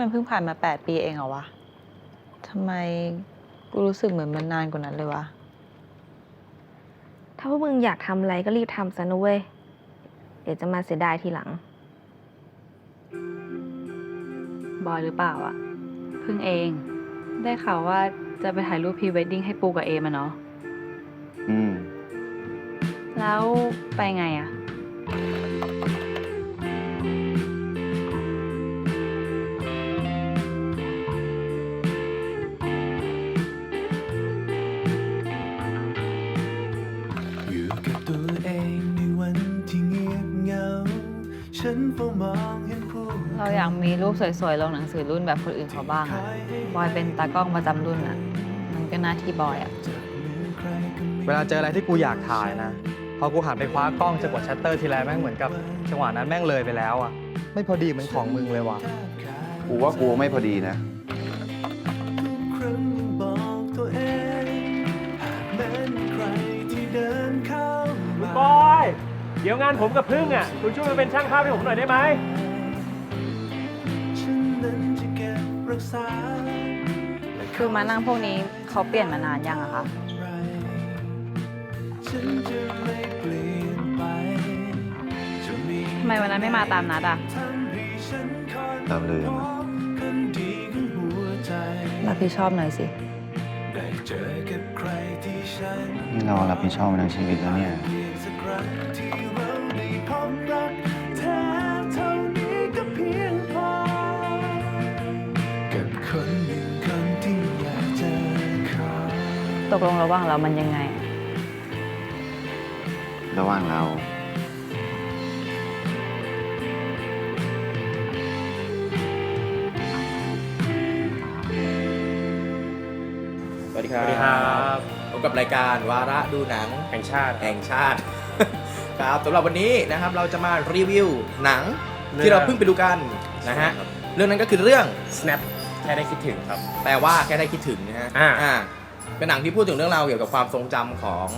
มันเพิ่งผ่านมา8ปีเองเหรอวะทำไมกูรู้สึกเหมือนมันนานกว่านั้นเลยวะ ถ้าพวกมึงอยากทำอะไรก็รีบทำซะนะเว้ย เดี๋ยวจะมาเสียดายทีหลัง บอยหรือเปล่าอะเพิ่งเอง ได้ข่าวว่าจะไปถ่ายรูปพรีเวดดิ้งให้ปูกับเอมาเนาะ อืม แล้วไปไงอะาอยากมีรูปสวยๆ ลงหนังสือรุ่นแบบคนอื่นเขาบ้างอะบอยเป็นตากล้องประจำรุ่นอะมันก็หน้าที่บอยอะจับมือใครก็ไม่เวลาเจออะไรที่กูอยากถ่ายนะ พอกูหันไปคว้ากล้องจะกดชัตเตอร์ทีไรแม่งเหมือนกับจังหวะนั้นแม่งเลยไปแล้วอะไม่พอดีเหมือนของมึงเลยว่ะ กูว่ากูไม่พอดีนะทุกครั้งยังบอกตัวเองหากแม้นใครที่เดินเข้ามาบอย เดี๋ยวงานผมกับพึ่งอะ คุณช่วยมาเป็นช่างภาพให้ผมหน่อยได้ไหม ก็บรักษาคือมานั่งพวกนี้เขาเปลี่ยนมานานยังอะคะไรฉันจะไม่เปลี่ยนไปจะมีทำไมวันนั้นไม่มาตามนัดอะทำให้ฉันคอยตามเลยพบคนดีของหัวใจรับผิดชอบหน่อยสิได้เจอกับใครที่ฉันนี่เรารับผิดชอบมาทั้งชีวิตแล้วเนี่ย ตกลงระหว่างเรามันยังไงอะระหว่างเรา สวัสดีครับสวัสดีครับพบกับรายการวาระดูหนังแห่งชาติ แห่งชาติ ครับสำหรับวันนี้นะครับเราจะมารีวิวหนังเรื่อง ที่เราเพิ่งไปดูกันนะฮะ เรื่องนั้นก็คือเรื่อง snap แค่ได้คิดถึงครับ แปลว่าแค่ได้คิดถึงนะฮะอ่า เป็นหนังที่พูดถึงเรื่องราวเกี่ยวกับความทรงจำของ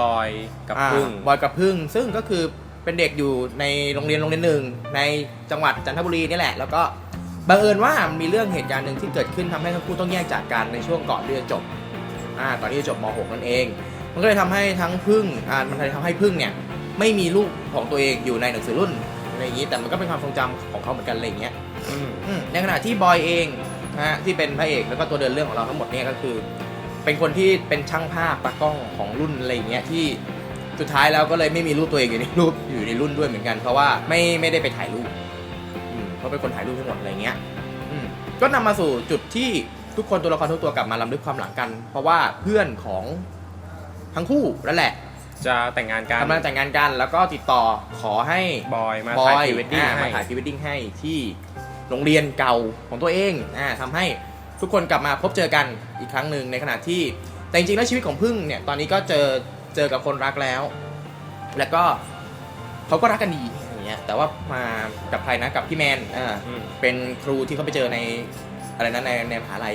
บอยกับอ่าพึ่งบอยกับพึ่ง ซึ่งก็คือเป็นเด็กอยู่ในโรงเรียนโรงเรียนหนึ่งในจังหวัดจันทบุรีนี่แหละ แล้วก็บังเอิญว่ามีเรื่องเหตุการณ์หนึ่งที่เกิดขึ้นทำให้ทั้งคู่ต้องแยกจากกันในช่วงก่อนที่จะจบอ่าก่อนที่จะจบม .6 นั่นเอง มันก็เลยทำให้ทั้งพึ่งอ่ามันเลยทำให้พึ่งเนี่ย ไม่มีลูกของตัวเองอยู่ในหนังสือรุ่นอะไรอย่างนี้แต่มันก็เป็นความทรงจำของเขาเหมือนกันอะไรอย่างเงี้ย อืม อืมในขณะที่บอยเอง นะฮะที่เป็นพระเอกแล้วก็ตัวเดินเรื่องของเราทั้งหมดเนี่ยก็คือ เป็นคนที่เป็นช่างภาพตากล้องของรุ่นอะไรอย่างเงี้ยที่สุดท้ายแล้วก็เลยไม่มีรูปตัวเองอยู่ในรูปอยู่ในรุ่นด้วยเหมือนกัน เพราะว่าไม่ไม่ได้ไปถ่ายรูปอืมเขาเป็นคนถ่ายรูปทั้งหมดอะไรเงี้ยอืมก็นำมาสู่จุดที่ทุกคนตัวละครทุกตัวกลับมาลำลึกความหลังกัน เพราะว่าเพื่อนของทั้งคู่นั่นแหละจะแต่งงานกันกำลังแต่งงานกัน แล้วก็ติดต่อขอให้บอยมาบอถ่ายยพรีเวดดิ้งอ่าให้มาถ่ายพรีเวดดิ้งให้ที่ โรงเรียนเก่าของตัวเองอ่าทำให้ทุกคนกลับมาพบเจอกันอีกครั้งหนึ่งในขณะที่แต่จริงๆแล้วชีวิตของพึ่งเนี่ยตอนนี้ก็เจอเจอกับคนรักแล้ว แล้วก็เขาก็รักกันดีอย่างเงี้ยแต่ว่ามากับใครนะกับพี่แมนอ่าอืมเป็นครูที่เขาไปเจอในอะไรนั้นในในมหาลัย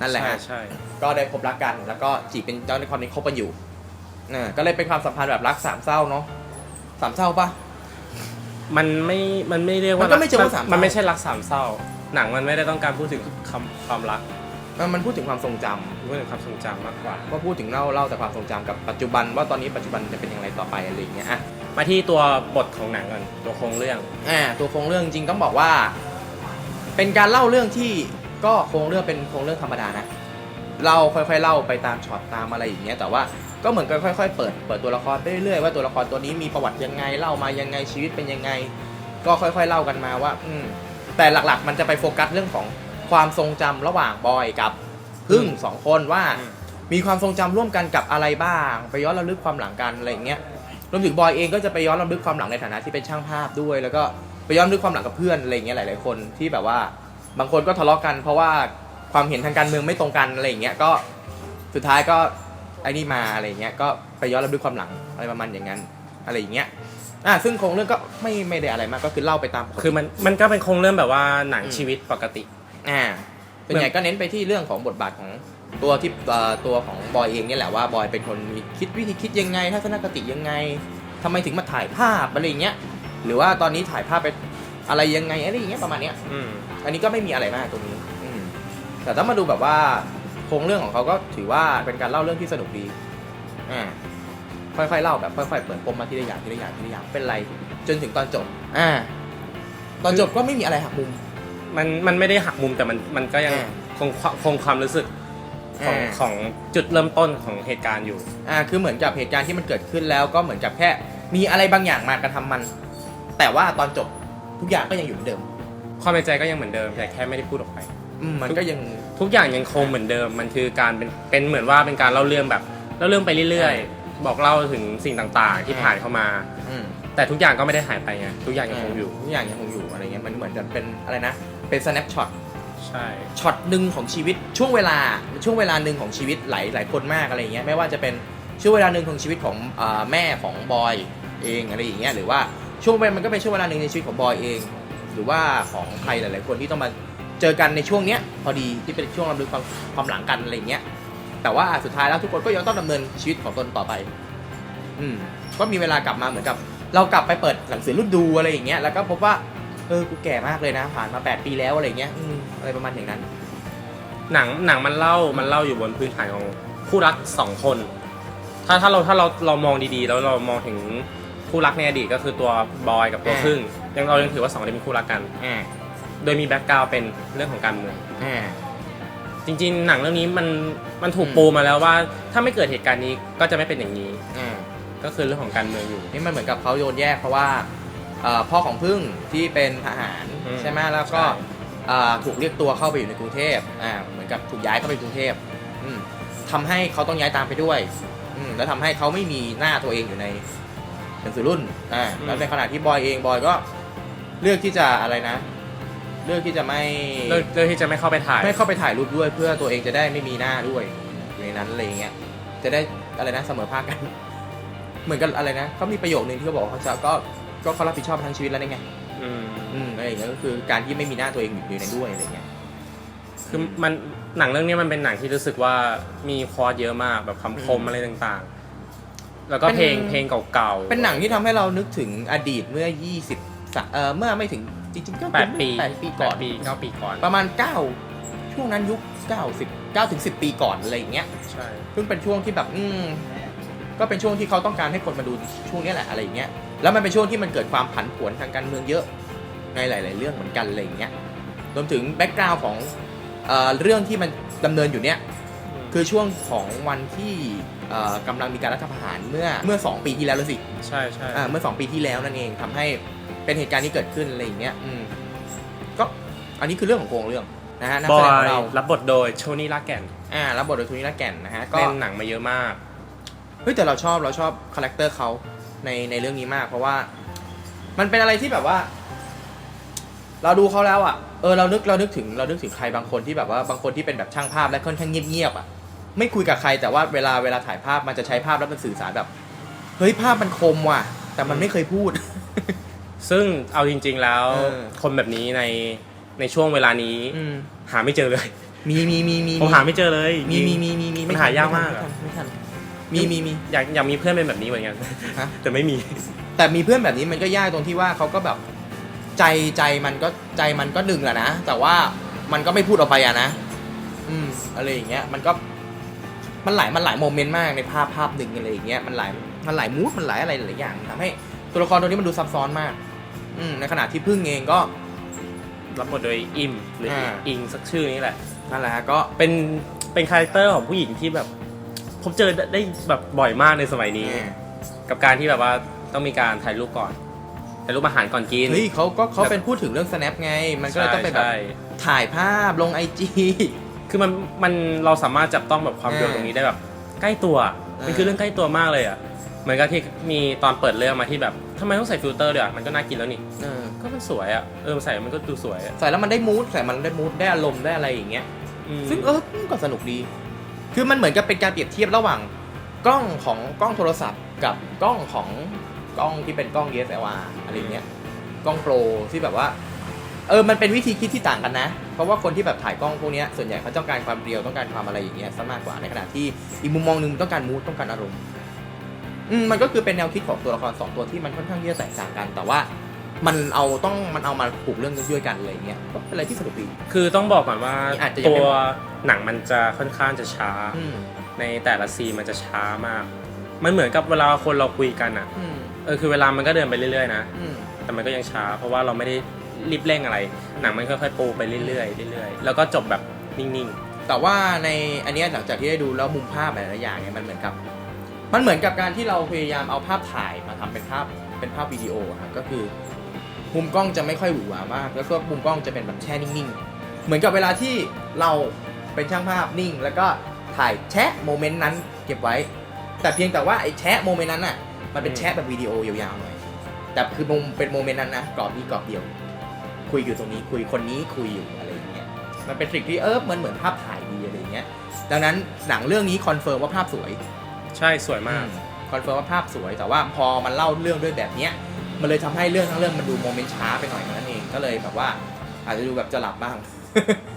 นั่นแหละใช่ฮะ ใช่ ก็ได้พบรักกันแล้วก็จีบเป็นเจ้าในความนี้คบกันอยู่อ่าก็เลยเป็นความสัมพันธ์แบบรักสามเศร้าเนาะสามเศร้าปะ มันไม่มันไม่เรียกว่ามันก็ไม่เชิงว่าสามเศร้ามั นไม่ใช่รักสามเศร้า หนังมันไม่ได้ต้องการพูดถึงคำความรักมันมันพูดถึงความทรงจำพูดถึงความทรงจำมากกว่า ก็พูดถึงเล่าเล่าแต่ความทรงจำกับปัจจุบันว่าตอนนี้ปัจจุบันจะเป็นอย่างไรต่อไปอะไรอย่างเงี้ยอะ มาที่ตัวบทของหนังก่อนตัวโครงเรื่อง อ่าตัวโครงเรื่องจริงต้องบอกว่า เป็นการเล่าเรื่องที่ก็โครงเรื่องเป็นโครงเรื่องธรรมดานะ เล่าค่อยๆเล่าไปตามช็อตตามอะไรอย่างเงี้ยแต่ว่าก็เหมือนกับค่อยๆเปิดเปิดตัวละครไปเรื่อยๆว่าตัวละครตัวนี้มีประวัติยังไงเล่ามายังไงชีวิตเป็นยังไง ก็ค่อยๆเล่ากันมาว่า อืมแต่หลักๆ มันจะไปโฟกัสเรื่องของความทรงจำระหว่างบอยกับพึ่งสองคนว่าอืมมีความทรงจำร่วมกันกับอะไรบ้าง ไปย้อนระลึกความหลังกันอะไรอย่างเงี้ยรวมถึงบอยเองก็จะไปย้อนระลึกความหลังในฐานะที่เป็นช่างภาพด้วย แล้วก็ไปย้อนระลึกความหลังกับเพื่อนอะไรอย่างเงี้ยหลาย ๆคนที่แบบว่าบางคนก็ทะเลาะกันเพราะว่า ความเห็นทางการเมืองไม่ตรงกันอะไรอย่างเงี้ยก็สุดท้ายก็ไอ้นี่มาอะไรอย่างเงี้ยก็ไปย้อนระลึกความหลังอะไรประมาณอย่างนั้นอะไรอย่างเงี้ยอะซึ่งโครงเรื่องก็ไม่ไม่ได้อะไรมากก็คือเล่าไปตามปกติคือมันมันก็เป็นโครงเรื่องแบบว่าหนังอืมชีวิตปกติ อ่าเป็นใหญ่ก็เน้นไปที่เรื่องของบทบาทของตัวที่เอ่อตัวของบอยเองเนี่ยแหละว่าบอยเป็นคนมีคิดวิธีคิดยังไงทัศนคติยังไงทำไมถึงมาถ่ายภาพอะไรอย่างเงี้ยหรือว่าตอนนี้ถ่ายภาพไปอะไรยังไงอะไรอย่างเงี้ยประมาณเนี้ยอืมอันนี้ก็ไม่มีอะไรมากตรงนี้อืม แต่ถ้ามาดูแบบว่าโครงเรื่องของเขาก็ถือว่าเป็นการเล่าเรื่องที่สนุกดีอ่าค่อยๆเล่าแบบค่อยๆเปิดปมมาทีละอย่างทีละอย่างทีละอย่างเป็นไร จนถึงตอนจบ อ่า ตอนจบก็ไม่มีอะไรหักมุม มันมันไม่ได้หักมุมแต่มันมันก็ยังอ่าคงคงความรู้สึกของอ่า ของจุดเริ่มต้นของเหตุการณ์อยู่ อ่าคือเหมือนกับเหตุการณ์ที่มันเกิดขึ้นแล้วก็เหมือนกับแค่ มีอะไรบางอย่างมากระทำมัน แต่ว่าตอนจบทุกอย่างก็ยังอยู่เหมือนเดิม ความในใจก็ยังเหมือนเดิมแต่แค่ไม่ได้พูดออกไป อืมมันก็ยัง ทุกอย่างยังคงเหมือนเดิม มันคือการเป็นเป็นเหมือนว่าเป็นการเล่าเรื่องแบบเล่าเรื่องไปเรื่อยๆ บอกเล่าถึงสิ่งต่างๆ ที่อ่าผ่านเข้ามา อืมแต่ทุกอย่างก็ไม่ได้หายไปไงทุกอย่างยังคงอยู่ ทุกอย่างยังคงอยู่อะไรเงี้ยมันเหมือนจะเป็นอะไรนะ เป็น snapshot ใช่ ช็อตหนึ่งของชีวิตช่วงเวลาช่วงเวลาหนึ่งของชีวิตหลายหลายคนมากอะไรอย่างเงี้ยไม่ว่าจะเป็นช่วงเวลาหนึ่งของชีวิตของอ่าแม่ของบอยเองอะไรอย่างเงี้ยหรือว่าช่วงเวลามันก็เป็นช่วงเวลาหนึ่งในชีวิตของบอยเอง หรือว่าของใครหลาย ๆ คนที่ต้องมา เจอกันในช่วงเนี้ยพอดีที่เป็นช่วงรำลึกความความหลังกันอะไรอย่างเงี้ย แต่ว่าสุดท้ายแล้วทุกคนก็ยังต้องดำเนินชีวิตของตนต่อไป อืม ก็มีเวลากลับมาเหมือนกับ เรากลับไปเปิดหนังสือรุ่นดูอะไรอย่างเงี้ยแล้วก็พบว่าเออกูแก่มากเลยนะ ผ่านมา 8 ปีแล้วอะไรอย่างเงี้ยอืมอะไรประมาณอย่างนั้น หนังหนังมันเล่ามันเล่าอยู่บนพื้นฐานของคู่รักสองคน ถ้าถ้าเราถ้าเราเรามองดีๆ แล้วเรามองถึงคู่รักในอดีตก็คือตัวบอยกับตัวอ่า พึ่งยังเรายังถือว่าสองคนนี้เป็นคู่รักกัน อ่า โดยมีแบ็กกราวเป็นเรื่องของการเมือง อ่า จริงๆ หนังเรื่องนี้มันมันถูกอืม ปูมาแล้วว่า ถ้าไม่เกิดเหตุการณ์นี้ก็จะไม่เป็นอย่างนี้ อ่า ก็คือเรื่องของการเมืองอยู่ นี่มันเหมือนกับเขาโยนแยกเพราะว่าเอ่อพ่อของพึ่งที่เป็นทหารอืมใช่ไหมแล้วก็ใช่ เอ่อถูกเรียกตัวเข้าไปอยู่ในกรุงเทพอ่าเหมือนกับถูกย้ายเข้าไปกรุงเทพอืมทำให้เขาต้องย้ายตามไปด้วยอืมแล้วทำให้เขาไม่มีหน้าตัวเองอยู่ในหนังสือรุ่นอ่าแล้วในขณะที่บอยเองบอยก็เลือกที่จะอะไรนะ เลือกที่จะไม่เลือกเลือกที่จะไม่เข้าไปถ่าย ไม่เข้าไปถ่ายรูปด้วย เพื่อตัวเองจะได้ไม่มีหน้าด้วยอยู่ในนั้นอะไรอย่างเงี้ยจะได้อะไรนะเสมอภาคกัน เหมือนกันอะไรนะเขามีประโยคนึงที่เขาบอกว่าเขาจะก็ก็เขารับผิดชอบทั้งชีวิตแล้วนี่ไงอืมอืมอะไรอย่างเงี้ยก็คือการที่ไม่มีหน้าตัวเองอยู่ในนั้นด้วยอะไรอย่างเงี้ย คือมันหนังเรื่องนี้มันเป็นหนังที่รู้สึกว่ามีคอร์สเยอะมากแบบคำคมอะไรต่างๆ แล้วก็เพลงเพลงเก่าๆ เป็นหนังที่ทำให้เรานึกถึงอดีตเมื่อ 20สะเอ่อเมื่อไม่ถึง จริงๆก็แปดปีแปดปีก่อน แปดปีเก้าปีก่อนประมาณ 9 ช่วงนั้นยุค 90 9ถึง10 ปีก่อนอะไรอย่างเงี้ย ใช่ ซึ่งเป็นช่วงที่แบบอืมก็เป็นช่วงที่เขาต้องการให้คนมาดูช่วงเนี้ยแหละอะไรอย่างเงี้ย แล้วมันเป็นช่วงที่มันเกิดความผันผวนทางการเมืองเยอะในหลาย ๆ เรื่องเหมือนกันอะไรอย่างเงี้ย รวมถึงแบ็กกราวน์ของเอ่อเรื่องที่มันดำเนินอยู่เนี้ยคือช่วงของวันที่เอ่อกำลังมีการรัฐประหารเมื่อเมื่อ 2 ปีที่แล้วแล้วสิ ใช่ใช่ อ่าเมื่อ 2 ปีที่แล้วนั่นเองทำให้ เป็นเหตุการณ์ที่เกิดขึ้นอะไรอย่างเงี้ยอืมก็อันนี้คือเรื่องของโครงเรื่องนะฮะนักบแสอดงขอยงเรารับบทโดยโชนี่ลาแกนอ่ารับบทโดยทูนี่ลาแก่นนะฮะก็ เล่นหนังมาเยอะมาก เฮ้ยแต่เราชอบเราชอบคาแรคเตอร์เขาในในเรื่องนี้มาก เพราะว่า มันเป็นอะไรที่แบบว่า เราดูเขาแล้วอะเออเรานึกเรานึกถึงเรานึกถึงใครบางคนที่แบบว่าบางคนที่เป็นแบบช่างภาพและค่อนข้างเงียบๆอะ ไม่คุยกับใครแต่ว่าเวลาเวลาถ่ายภาพมันจะใช้ภาพแล้วมันสื่อสารแบบ เฮ้ยภาพมันคมว่ะ แต่มันไม่เคยพูด ซึ่งเอาจริง ๆแล้วเออ คนแบบนี้ในในช่วงเวลานี้อืมหาไม่เจอเลย มีมีมีมีผมหาไม่เจอเลยมีจริงมีมีมีมีมันหายากมากไม่อะทันไม่ทันมีมีมี อยากอยากมีเพื่อนเป็นแบบนี้เหมือนกันฮะ แต่ไม่มี แต่มีเพื่อนแบบนี้มันก็ยากตรงที่ว่าเขาก็แบบใจใจมันก็ใจมันก็ดึงแหละนะ แต่ว่ามันก็ไม่พูดออกไปอะนะ อืมอะไรอย่างเงี้ย มันก็มันหลายมันหลายโมเมนต์มากในภาพภาพหนึ่งอะไรอย่างเงี้ยมันหลายมันหลายมูดมันหลายอะไรหลายอย่างทำให้ตัวละครตัวนี้มันดูซับซ้อนมาก อืมในขณะที่พึ่งเองก็ รับบทโดยอิมหรืออ่าอิงสักชื่อนี้แหละ นั่นแหละฮะก็ เป็นเป็นคาแรคเตอร์ของผู้หญิงที่แบบผมเจอได้ได้แบบบ่อยมากในสมัยนี้ กับการที่แบบว่าต้องมีการถ่ายรูปก่อนถ่ายรูปอาหารก่อนกิน เฮ้ยเขาก็เขาเป็นพูดถึงเรื่อง snap ไง มันก็เลยต้องไปแบบใช่ถ่ายภาพลงไอจี คือมันมันเราสามารถจับต้องแบบความเร็วอ่าตรงนี้ได้แบบ ใกล้ตัวอ่ามัมันคือเรื่องใกล้ตัวมากเลยอะ เหมือนกับที่มีตอนเปิดเรื่องมาที่แบบทำไมต้องใส่ฟิลเตอร์ด้วยอะมันก็น่ากินแล้วนี่ เออก็มันสวยอะเออใส่มันก็ดูสวยอะใส่แล้วมันได้มูดใส่มันได้มูดได้อารมณ์ได้อะไรอย่างเงี้ย อืม ซึ่งเออมันก็สนุกดี คือมันเหมือนกับเป็นการเปรียบเทียบระหว่างกล้องของกล้องโทรศัพท์ กับกล้องของกล้องที่เป็นกล้อง DSLR อะไรเงี้ย กล้องโปรที่แบบว่า เออ มันเป็นวิธีคิดที่ต่างกันนะ เพราะว่าคนที่แบบถ่ายกล้องพวกเนี้ยส่วนใหญ่เขาต้องการความเรียวต้องการความอะไรอย่างเงี้ยซะมากกว่า ในขณะที่อีกมุมมองหนึ่งต้องการมูดต้องการอารมณ์ อืมมันก็คือเป็นแนวคิดของตัวละครสองตัวที่มันค่อนข้างที่จะแตกต่างกัน แต่ว่ามันเอาต้องมันเอามาผูกเรื่องด้วยกันอะไรเงี้ยก็เป็นอะไรที่สนุกดี คือต้องบอกก่อนว่าอาจจะยังตัไม่วหมดหนังมันจะค่อนข้างจะช้า อืมในแต่ละซีนมันจะช้ามาก มันเหมือนกับเวลาคนเราคุยกันอะ อืมเออคือเวลามันก็เดินไปเรื่อยๆนะ อืม แต่มันก็ยังช้า เพราะว่าเราไม่ได้รีบเร่งอะไร หนังมันค่อยๆปูไปเรื่อยๆเรื่อยๆ แล้วก็จบแบบนิ่ง แต่ว่าในอันเนี้ยหลังจากที่ได้ดูแล้วมุมภาพหลายๆอย่างเนี่ยมันเหมือนกับ มันเหมือนกับการที่เราพยายามเอาภาพถ่ายมาทำเป็นภาพเป็นภาพวิดีโออะครับก็คือมุมกล้องจะไม่ค่อยหวือหวามาก แล้วก็มุมกล้องจะเป็นแบบแช่นิ่งๆ เหมือนกับเวลาที่เราเป็นช่างภาพนิ่ง แล้วก็ถ่ายแชะโมเมนต์นั้นเก็บไว้ แต่เพียงแต่ว่าไอ้แชะโมเมนต์นั้นน่ะมันเป็นแชะแบบวิดีโอยาวๆหน่อยแต่คือมุมเป็นโมเมนต์นั้นนะกรอบนี้กรอบเดียว คุยอยู่ตรงนี้คุยคนนี้คุยอยู่อะไรอย่างเงี้ยมันเป็นทริคที่เออมันเหมือนภาพถ่ายดีอะไรอย่างเงี้ยดังนั้นหนังเรื่องนี้คอนเฟิร์มว่าภาพสวย ใช่สวยมาก คอนเฟิร์มว่าภาพสวย แต่ว่าพอมันเล่าเรื่องด้วยแบบเนี้ย มันเลยทำให้เรื่องทั้งเรื่องมันดูโมเมนต์ช้าไปหน่อยนั่นเอง ก็เลยแบบว่า อาจจะดูแบบจะหลับบ้าง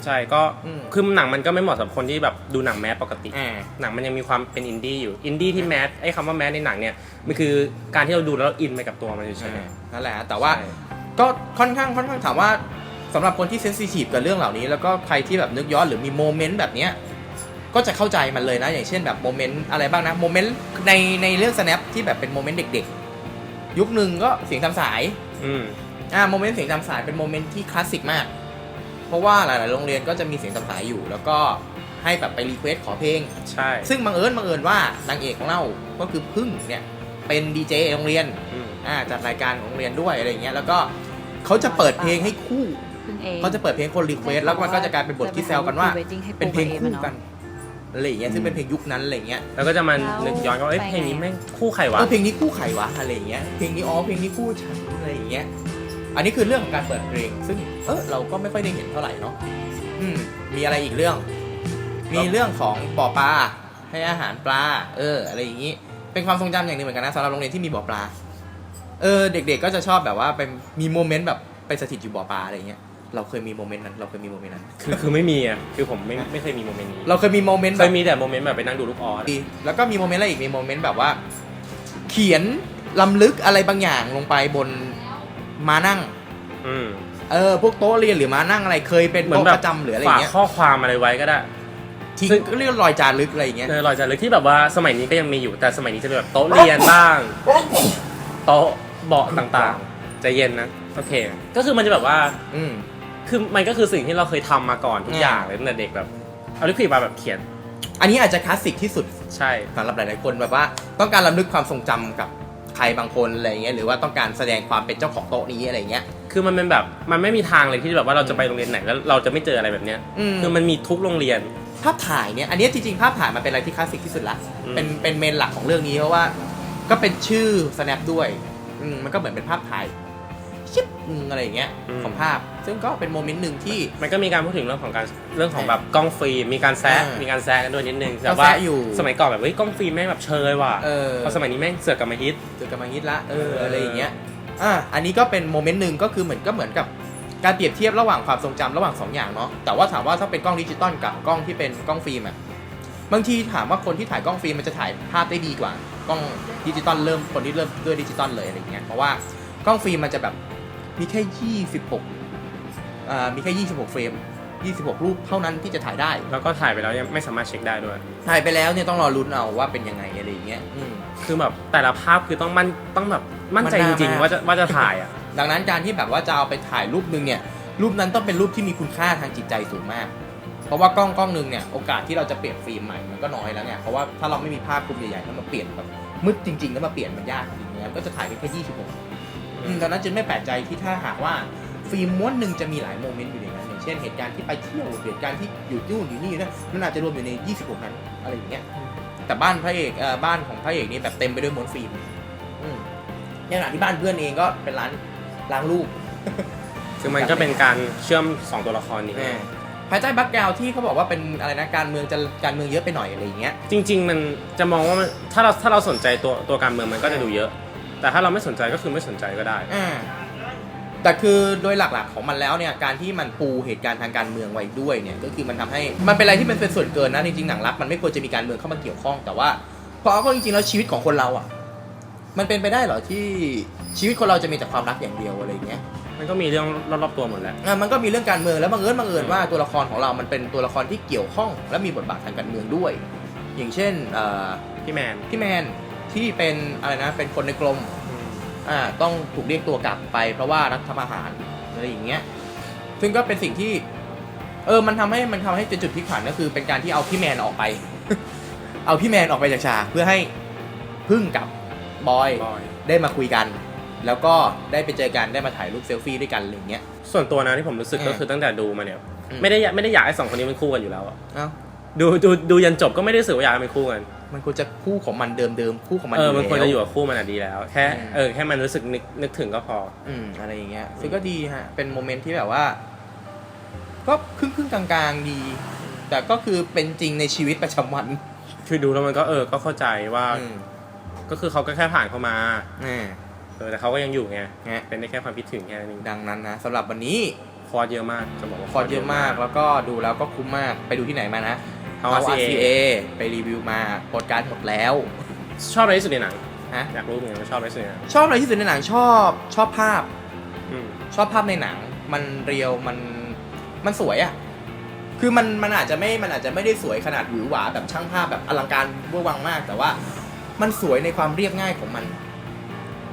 ใช่ก็อืม คือหนังมันก็ไม่เหมาะสำหรับคนที่แบบดูหนังแมสปกติ อ่า หนังมันยังมีความเป็นอินดี้อยู่ อินดี้ที่แมสไอ้คำว่าแมสในหนังเนี่ย มันคือการที่เราดูแล้วเราอินไปกับตัวมันเฉยนั่นแหละฮะแต่ๆว่า ใช่ ก็ค่อนข้างค่อนข้างถามว่าสำหรับคนที่เซนซิทีฟกับเรื่องเหล่านี้ แล้วก็ใครที่แบบนึกย้อนหรือมีโมเมนต์แบบเนี้ย ก็จะเข้าใจมันเลยนะ อย่างเช่นแบบโมเมนต์อะไรบ้างนะโมเมนต์ในในเรื่อง snap ที่แบบเป็นโมเมนต์เด็กๆ ยุคหนึ่งก็เสียงตามสายอืมอ่าโมเมนต์เสียงตามสายเป็นโมเมนต์ที่คลาสสิกมาก เพราะว่าหลายๆ โรงเรียนก็จะมีเสียงตามสายอยู่ แล้วก็ให้แบบไปรีเควสขอเพลง ใช่ซึ่งบังเอิญบังเอิญว่านางเอกของเราก็คือพึ่งเนี่ยเป็นดีเจโรงเรียนอืมอ่าจัดรายการของโรงเรียนด้วยอะไรอย่างเงี้ยแล้วก็เขาจะเปิดเพลงให้คู่ พึ่งเองเขาจะเปิดเพลงคนรีเควสแล้วมันก็จะกลายเป็นบทที่แซวกันว่า เป็นเพลงคู่กัน อะไรอย่างเงี้ยซึ่งเป็นเพลงยุคนั้นอะไรอย่างเงี้ยแล้วก็จะมานึกย้อนว่าเอ้ยเพลงนี้แม่งคู่ใครวะเออเพลงนี้คู่ใครวะอะไรอย่างเงี้ยเพลงนี้อ๋อเพลงนี้คู่ฉันอะไรอย่างเงี้ยอันนี้คือเรื่องของการเปิดเพลง ซึ่งเออเราก็ไม่ค่อยได้เห็นเท่าไหร่เนาะอืมมีอะไรอีกเรื่อง มีเรื่องของบ่อปลาให้อาหารปลาเออ อะไรอย่างงี้ เป็นความทรงจำอย่างหนึ่งเหมือนกันนะสำหรับโรงเรียนที่มีบ่อปลาเออเด็ก ๆ ก็จะชอบแบบว่าเป็นมีโมเมนต์แบบไปสถิตอยู่บ่อปลาอะไรอย่างเงี้ย เราเคยมีโมเมนต์นั้น เราเคยมีโมเมนต์นั้น คือคือไม่มีอะคือผมไม่ไม่เคยมีโมเมนต์นี้เราเคยมีโมเมนต์เคแบยบมีแต่โมเมนต์แบบไปนั่งดูลูกออสดีแล้วก็มีโมเมนต์อะไรอีกมีโมเมนต์แบบว่า เขียนลำลึกอะไรบางอย่างลงไปบนมานั่ง อืมเออพวกโต๊ะเรียนหรือมานั่งอะไรเคยเป็นเหมือนโต๊ะแบบประจำหรืออะไรอฝาย่ากงเงี้ยข้อความอะไรไว้ก็ได้ ทิ้งซึ่งก็เรียกรอยจารึกอะไรอย่างเงี้ย เออรอยจารึกที่แบบว่าสมัยนี้ก็ยังมีอยู่แต่สมัยนี้จะเป็นแบบโต๊ะเรียนบ้าง โต๊ะเบาะต่างๆใจเย็นนะ โอเค ก็คือมันจะแบบว่าอืม คือมันก็คือสิ่งที่เราเคยทำมาก่อนทุกอืมอย่างเลยตั้งแต่เด็กแบบเอาลิควิดมาแบบเขียนอันนี้อาจจะคลาสสิกที่สุดใช่ สำหรับหลายๆคนแบบว่าต้องการรำลึกความทรงจำกับใครบางคนอะไรอย่างเงี้ยหรือว่าต้องการแสดงความเป็นเจ้าของโต๊ะนี้อะไรอย่างเงี้ย คือมันเป็นแบบมันไม่มีทางเลยที่แบบว่าเราจะไปโรงเรียนไหนแล้วเราจะไม่เจออะไรแบบเนี้ยอืม คือมันมีทุกโรงเรียน ภาพถ่ายเนี่ยอันเนี้ยจริงๆภาพถ่ายมันเป็นอะไรที่คลาสสิกที่สุดละอืม เป็นเป็นเมนหลักของเรื่องนี้เพราะว่า ก็เป็นชื่อ snap ด้วยอืมมันก็เหมือนเป็นภาพถ่าย ชิปอืมอะไรอย่างเงี้ยของภาพ ซึ่งก็เป็นโมเมนต์หนึ่งที่ มันก็มีการพูดถึงเรื่องของการเรื่องของแบบกล้องฟิล์มมีการแซะอ่ามีมีการแซะกันด้วยนิดนึงก็แต่ว่าแซะอยู่ สมัยก่อนแบบเฮ้ยกล้องฟิล์มแม่งแบบเชยว่ะเออพอสมัยนี้แม่งเสือกกลับมาฮิต เจอกันมาฮิตละเออเออออะไรอย่างเงี้ยอะอันนี้ก็เป็นโมเมนต์หนึ่งก็คือเหมือนก็เหมือนกับการเปรียบเทียบระหว่างความทรงจำระหว่างสองอย่างเนาะแต่ว่าถามว่าถ้าเป็นกล้องดิจิตอลกับกล้องที่เป็นกล้องฟิล์มอะบางทีถามว่าคนที่ถ่ายกล้องฟิล์มมันจะถ่ายภาพได้ดีกว่ากล้องดิจิตอลเริ่มคนที่เริ่มด้วยดิจิตอลเลยอะไรอย่างเงี้ยเพราะว่ากล้องฟิล์มมันจะแบบ มีแค่ 26อ่ามีแค่ 26 เฟรม 26 รูปเท่านั้นที่จะถ่ายได้ แล้วก็ถ่ายไปแล้วยังไม่สามารถเช็คได้ด้วย ถ่ายไปแล้วเนี่ยต้องรอลุ้นเอาว่าเป็นยังไงอะไรอย่างเงี้ยอืม คือแบบแต่ละภาพคือต้องมั่นต้องแบบมั่นใจมันจน่ามากริงๆว่าจะว่าจะถ่ายอะ ดังนั้นการที่แบบว่าจะเอาไปถ่ายรูปหนึ่งเนี่ย รูปนั้นต้องเป็นรูปที่มีคุณค่าทางจิตใจสูงมาก เพราะว่ากล้องกล้องหนึ่งเนี่ยโอกาสที่เราจะเปลี่ยนฟิล์มใหม่มันก็น้อยแล้วเนี่ยเพราะว่าถ้าเราไม่มีภาพกลุ่มใหญ่ๆแล้วมาเปลี่ยนแบบมืดจริงๆแล้วมาเปลี่ยนมันยากจริงๆแล้วก็จะถ่ายเป็นแค่26อืม ดังนั้นจึงไม่แปลกใจที่ถ้าหากว่าฟิล์มม้วนหนึ่งจะมีหลายโมเมนต์อยู่ในนั้นอย่างเช่นเหตุการณ์ที่ไปเที่ยวเหตุการณ์ที่อยู่นู่นอยู่นี่นะมันอาจจะรวมอยู่ใน 26 นั้นอะไรอย่างเงี้ยแต่บ้านพระเอกเอ่อบ้านของพระเอกนี่แบบเต็มไปด้วยม้วนฟิล์มอืมในขณะที่บ้านเพื่อนเองก็เป็นร้านล้างรูปคือมันก็เป็นการเชื่อมสองตัวละครนี้แน่ภายใต้แบัคกราวด์ที่เขาบอกว่าเป็นอะไรนะการเมืองจะการเมืองเยอะไปหน่อยอะไรอย่างเงี้ยจริง ๆ มันจะมองว่ามันถ้าเราถ้าเราสนใจตัวตัวการเมืองมันก็จะดูเยอะ แต่ถ้าเราไม่สนใจก็คือไม่สนใจก็ได้ อ่าแต่คือโดยหลักๆของมันแล้วเนี่ยการที่มันปูเหตุการณ์ทางการเมืองไว้ด้วยเนี่ยก็คือมันทำให้มันเป็นอะไรที่มันเป็นส่วนเกินนะจริงๆหนังรักมันไม่ควรจะมีการเมืองเข้ามาเกี่ยวข้องแต่ว่าพอเอาเข้าจริงๆแล้วชีวิตของคนเราอะ มันเป็นไปได้เหรอที่ชีวิตคนเราจะมีแต่ความรักอย่างเดียวอะไรอย่างเงี้ย มันก็มีเรื่องรอบๆตัวหมดแหล้วอะมันก็มีเรื่องการเมืองแล้วบังเอิญบังเอิญว่าตัวละครของเรามันเป็นตัวละครที่เกี่ยวข้อง และมีบทบาททางการเมืองด้วย อย่างเช่นเอ่อพี่แมน พี่แมน ที่เป็นอะไรนะเป็นคนในกรมอืมอ่าต้องถูกเรียกตัวกลับไป เพราะว่ารัฐประหารอะไรอย่างเงี้ยซึ่งก็เป็นสิ่งที่ เออมันทำให้มันทำให้เป็นจุดพลิกผันก็คือ เป็นการที่เอาพี่แมนออกไป เอาพี่แมนออกไปจากฉากเพื่อให้พึ่งกับบอยบอยได้มาคุยกัน แล้วก็ได้ไปเจอกันได้มาถ่ายรูปเซลฟี่ด้วยกันอะไรอย่างเงี้ยส่วนตัวนะที่ผมรู้สึกอืมก็คือตั้งแต่ดูมาเนี่ยอืมไม่ได้อยากไม่ได้อยากให้สองคนนี้เป็นคู่กันอยู่แล้วอะเอ้า ดูดูดูยันจบก็ไม่ได้รู้สึกว่าอยากให้เป็นคู่กันมันควรจะคู่ของมันเดิมๆคู่ของมันเออมันควรแล้วจะอยู่กับคู่มันอะดีแล้ว แค่อืมเออแค่มันรู้สึกนึกนึกถึงก็พอ อืมอะไรอย่างเงี้ยซึ่งก็ดีฮะ เป็นโมเมนต์ที่แบบว่า ก็ครึ่งครึ่งๆกลางๆดี แต่ก็คือเป็นจริงในชีวิตประจำวัน คือดูแล้วมันก็เออ ก็เข้าใจว่าอืมก็คือเขาก็แค่ผ่านเข้ามาอ่าเออแต่เขาก็ยังอยู่ไงฮะเป็นได้แค่ความคิดถึงแค่นั้นเองดังนั้นนะสำหรับวันนี้คอร์สเยอะมากจะบอกว่าคอร์สเยอะมาก แล้วก็ดูแล้วก็คุ้มมากไปดูที่ไหนมานะ เอา House RCA RCA ไปรีวิวมาโปรดการดหมดแล้ว ชอบอะไรที่สุดในหนังฮะ อยากรู้เหมือนกันว่าชอบอะไรที่สุดในหนังชอบอะไรที่สุดในหนังชอบชอบภาพ อืมชอบภาพในหนัง มันเรียวมันมันสวยอะ่ะ คือมันมันอาจจะไม่มันอาจจะไม่ได้สวยขนาดหวือหวาแบบช่างภาพแบบอลังการเวอร์วังมาก แต่ว่ามันสวยในความเรียบง่ายของมัน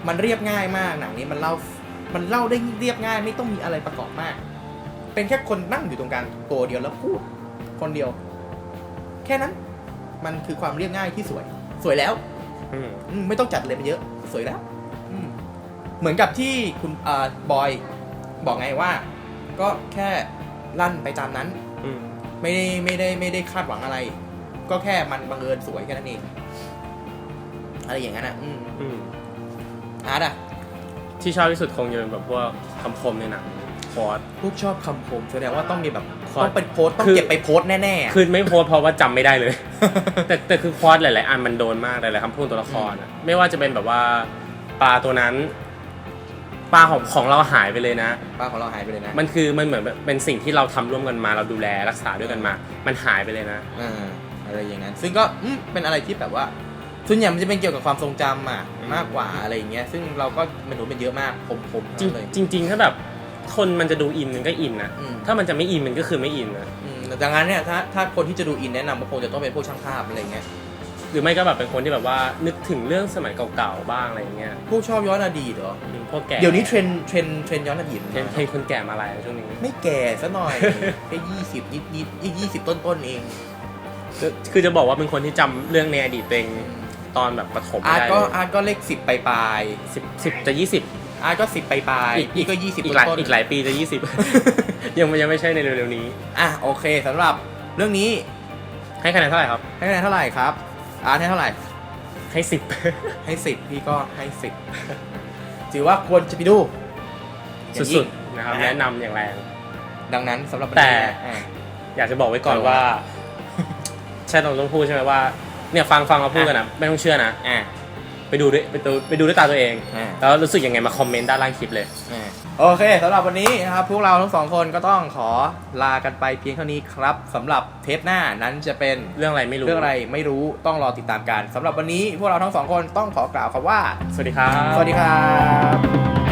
มันเรียบง่ายมากหนังนี้มันเล่ามันเล่าได้เรียบง่าย ไม่ต้องมีอะไรประกอบมาก เป็นแค่คนนั่งอยู่ตรงกลางตัวเดียวแล้วพูดคนเดียว แค่นั้น มันคือความเรียบง่ายที่สวย สวยแล้วอืมอืมไม่ต้องจัดเลยมันเยอะ สวยแล้วอืมเหมือนกับที่คุณอ่าบอย บอกไงว่า ก็แค่ลั่นไปตามนั้น อืมไม่ได้ไม่ได้ไม่ได้คาดหวังอะไร ก็แค่มันบังเอิญสวยแค่นั้นเอง อะไรอย่างนั้นอะ อืมอืมอาร์ตอะที่ชอบที่สุดคงจะเป็นแบบพวกคำคมในหนังคอร์สพวกชอบคำคมแสดงว่าต้องมีแบบ คอร์สต้องไปโพสต์ต้องคือเก็บไปโพสต์แน่ๆอะคือไม่โพสต์เพราะว่าจำไม่ได้เลย แต่แต่คือคอร์สหลาย ๆ อันมันโดนมากหลายๆคำพูดตัวละครอะไม่ว่าจะเป็นแบบว่าปลาตัวนั้นปลาของของเราหายไปเลยนะป้าของเราหายไปเลยนะ มันคือมันเหมือนแบบเป็นสิ่งที่เราทำร่วมกันมาเราดูแลรักษาด้วยกันมา มันหายไปเลยนะอ่าอะไรอย่างนั้น ซึ่งก็อืมเป็นอะไรที่แบบว่าส่วนใหญ่มันจะเป็นเกี่ยวกับความทรงจำอะอืมมากกว่าอะไรอย่างเงี้ย ซึ่งเราก็มันรู้เป็นเยอะมากคมๆจริทั้งงนั้นเลยจริงๆถ้าแบบ คนมันจะดูอินมันก็อินนะอืม ถ้ามันจะไม่อินมันก็คือไม่อินนะอืมดังนั้นเนี่ยถ้าถ้าคนที่จะดูอินแนะนำว่าคงจะต้องเป็นพวกช่างภาพอะไรเงี้ยหรือไม่ก็แบบเป็นคนที่แบบว่านึกถึงเรื่องสมัยเก่าๆบ้างอะไรอย่างเงี้ยพวกชอบย้อนอดีตเหรออืมพวกแก่เดี๋ยวนี้เทรนด์เทรนด์เทรนด์ย้อนอดีตเทรนด์เทรนด์คนแก่มาอะไรช่วงนี้ไม่แก่ซะหน่อย แค่ยี่สิบนิดนิดยี่สิบต้นต้นๆเองคือคือจะบอกว่าเป็นคนที่จำเรื่องในอดีตตัวเองตอนแบบประถมอาไม่ร์ตได้ก็เลยอาร์ตก็เลขสิบปลายสิบสิบจะยี่สิบๆ อาร์ตก็สิบปลายๆพี่ก็ยี่สิบอีกหลายต้นๆอีกหลายปีจะยี่สิบ ยังยังไม่ใช่ในเร็วๆนี้อะโอเคสำหรับเรื่องนี้ให้คะแนนเท่าไหร่ครับ ให้คะแนนเท่าไหร่ครับ อาร์ตให้เท่าไหร่ ให้สิบ ให้สิบพี่ก็ให้สิบถือว่าควรจะไปดูอย่างสุยิ่ดง ๆนะครับ นะฮะ แนะนำอย่างแรง ดังนั้นสำหรับวันแต่นี้อะ อยากจะบอกไว้ก่อนเอาว่าว่า ใช่เราต้องพูดใช่ไหมว่า เนี่ยฟังฟังเราพูดกันนะไม่ต้องเชื่อนะ อะ ไปดูด้วยไปดูไปดูด้วยตาตัวเอง อะแล้วรู้สึกยังไงมาคอมเมนต์ด้านล่างคลิปเลย อะโอเคสำหรับวันนี้นะครับพวกเราทั้งสองคนก็ต้องขอลากันไปเพียงเท่านี้ครับสำหรับเทปหน้านั้นจะเป็นเรื่องอะไรไม่รู้เรื่องอะไรไม่รู้ต้องรอติดตามกันสำหรับวันนี้พวกเราทั้งสองคนต้องขอกล่าวคำว่า สวัสดีครับ สวัสดีครับ